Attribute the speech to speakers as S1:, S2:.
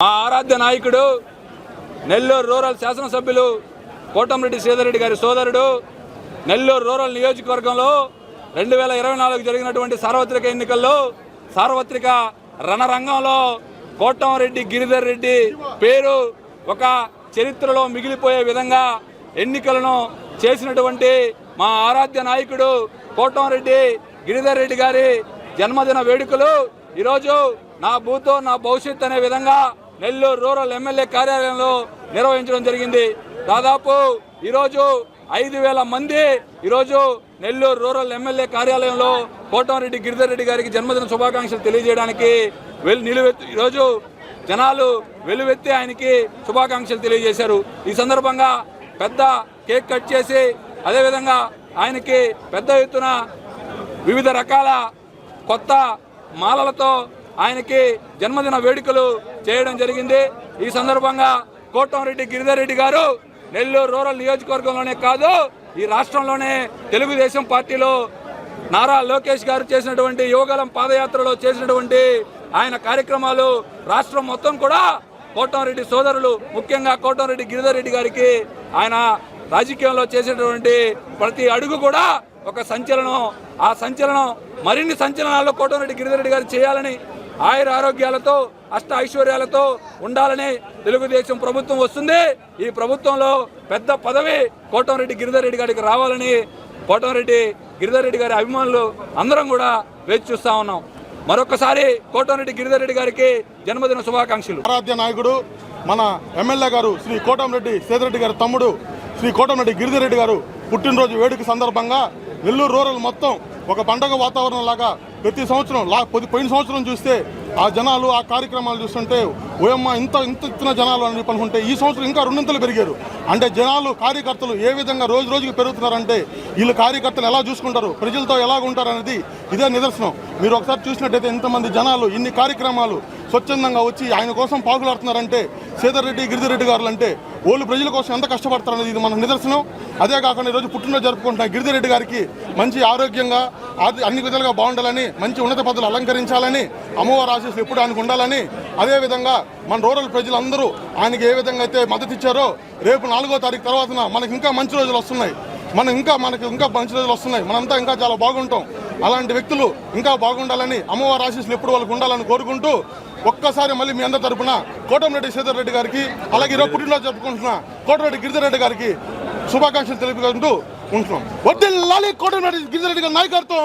S1: మా ఆరాధ్య నాయకుడు నెల్లూరు రూరల్ శాసనసభ్యులు కోటంరెడ్డి శ్రీధర్రెడ్డి గారి సోదరుడు నెల్లూరు రూరల్ నియోజకవర్గంలో రెండు వేల ఇరవై నాలుగు జరిగినటువంటి సార్వత్రిక ఎన్నికల్లో సార్వత్రిక రణరంగంలో కోటంరెడ్డి గిరిధర్ రెడ్డి పేరు ఒక చరిత్రలో మిగిలిపోయే విధంగా ఎన్నికలను చేసినటువంటి మా ఆరాధ్య నాయకుడు కోటంరెడ్డి గిరిధర్ రెడ్డి గారి జన్మదిన వేడుకలు. ఈరోజు నా భూతో నా భవిష్యత్ అనే విధంగా నెల్లూరు రూరల్ ఎమ్మెల్యే కార్యాలయంలో నిర్వహించడం జరిగింది. దాదాపు ఈరోజు ఐదు వేల మంది ఈరోజు నెల్లూరు రూరల్ ఎమ్మెల్యే కార్యాలయంలో కోటంరెడ్డి గిరిధర్ రెడ్డి గారికి జన్మదిన శుభాకాంక్షలు తెలియజేయడానికి వెల్ నిలువెత్తు ఈరోజు జనాలు వెలువెత్తి ఆయనకి శుభాకాంక్షలు తెలియజేశారు. ఈ సందర్భంగా పెద్ద కేక్ కట్ చేసి అదేవిధంగా ఆయనకి పెద్ద ఎత్తున వివిధ రకాల కొత్త మాలలతో ఆయనకి జన్మదిన వేడుకలు చేయడం జరిగింది. ఈ సందర్భంగా కోటంరెడ్డి గిరిధర్ రెడ్డి గారు నెల్లూరు రూరల్ నియోజకవర్గంలోనే కాదు ఈ రాష్ట్రంలోనే తెలుగుదేశం పార్టీలో నారా లోకేష్ గారు చేసినటువంటి యోగలం పాదయాత్రలో చేసినటువంటి ఆయన కార్యక్రమాలు రాష్ట్రం మొత్తం కూడా కోటంరెడ్డి సోదరులు ముఖ్యంగా కోటంరెడ్డి గిరిధర్ రెడ్డి గారికి ఆయన రాజకీయంలో చేసినటువంటి ప్రతి అడుగు కూడా ఒక సంచలనం. ఆ సంచలనం మరిన్ని సంచలనాల్లో కోటంరెడ్డి గిరిధర్ రెడ్డి గారు చేయాలని ఆయుర ఆరోగ్యాలతో అష్ట ఐశ్వర్యాలతో ఉండాలని తెలుగుదేశం ప్రభుత్వం వస్తుంది. ఈ ప్రభుత్వంలో పెద్ద పదవి కోటంరెడ్డి గిరిధర్ రెడ్డి గారికి రావాలని కోటంరెడ్డి గిరిధర్ రెడ్డి గారి అభిమానులు అందరం కూడా వేచి చూస్తా ఉన్నాం. మరొకసారి కోటంరెడ్డి గిరిధర్ రెడ్డి గారికి జన్మదిన శుభాకాంక్షలు.
S2: ఆరాధ్య నాయకుడు మన ఎమ్మెల్యే గారు శ్రీ కోటంరెడ్డి సేదరెడ్డి గారి తమ్ముడు శ్రీ కోటంరెడ్డి గిరిధిరెడ్డి గారు పుట్టినరోజు వేడుక సందర్భంగా నెల్లూరు రూరల్ మొత్తం ఒక పండగ వాతావరణం లాగా ప్రతి సంవత్సరం లా పోయిన సంవత్సరం చూస్తే ఆ జనాలు ఆ కార్యక్రమాలు చూస్తుంటే ఓయమ్మ ఇంత ఇంత ఇచ్చిన జనాలు అని చెప్పి అనుకుంటే ఈ సంవత్సరం ఇంకా రెండింతలు పెరిగారు. అంటే జనాలు కార్యకర్తలు ఏ విధంగా రోజు రోజుకి పెరుగుతున్నారంటే వీళ్ళు కార్యకర్తలు ఎలా చూసుకుంటారు ప్రజలతో ఎలా ఉంటారు అనేది ఇదే నిదర్శనం. మీరు ఒకసారి చూసినట్టయితే ఇంతమంది జనాలు ఇన్ని కార్యక్రమాలు స్వచ్ఛందంగా వచ్చి ఆయన కోసం పాకులాడుతున్నారంటే సీతారెడ్డి గిరిధిరెడ్డి గారు అంటే వాళ్ళు ప్రజల కోసం ఎంత కష్టపడతారనేది ఇది మన నిదర్శనం. అదే కాకుండా ఈరోజు పుట్టినరోజు జరుపుకుంటున్న గిరిధిరెడ్డి గారికి మంచి ఆరోగ్యంగా అన్ని విధాలుగా బాగుండాలని మంచి ఉన్నత పదవులు అలంకరించాలని అమ్మవారి ఆశీస్సులు ఎప్పుడు ఆయనకు ఉండాలని అదేవిధంగా మన రూరల్ ప్రజలందరూ ఆయనకి ఏ విధంగా అయితే మద్దతు ఇచ్చారో రేపు నాలుగో తారీఖు తర్వాతన మనకి ఇంకా మంచి రోజులు వస్తున్నాయి. మనం ఇంకా మనకి ఇంకా మంచి రోజులు వస్తున్నాయి. మనంతా ఇంకా చాలా బాగుంటాం. అలాంటి వ్యక్తులు ఇంకా బాగుండాలని అమ్మవారి ఆశీస్సులు ఎప్పుడు వాళ్ళకు ఉండాలని కోరుకుంటూ ఒక్కసారి మళ్ళీ మీ అందరి తరపున కోటంరెడ్డి శ్రీధర్ రెడ్డి గారికి అలాగే ఈరోజు పుట్టినరోజు జరుపుకుంటున్న కోటరెడ్డి గిరిధర్ రెడ్డి గారికి శుభాకాంక్షలు తెలుపుకుంటూ ఉంటున్నాం. వడ్డీ లాలి కోటంరెడ్డి గిరిధర్ రెడ్డి గారి నాయకత్వం.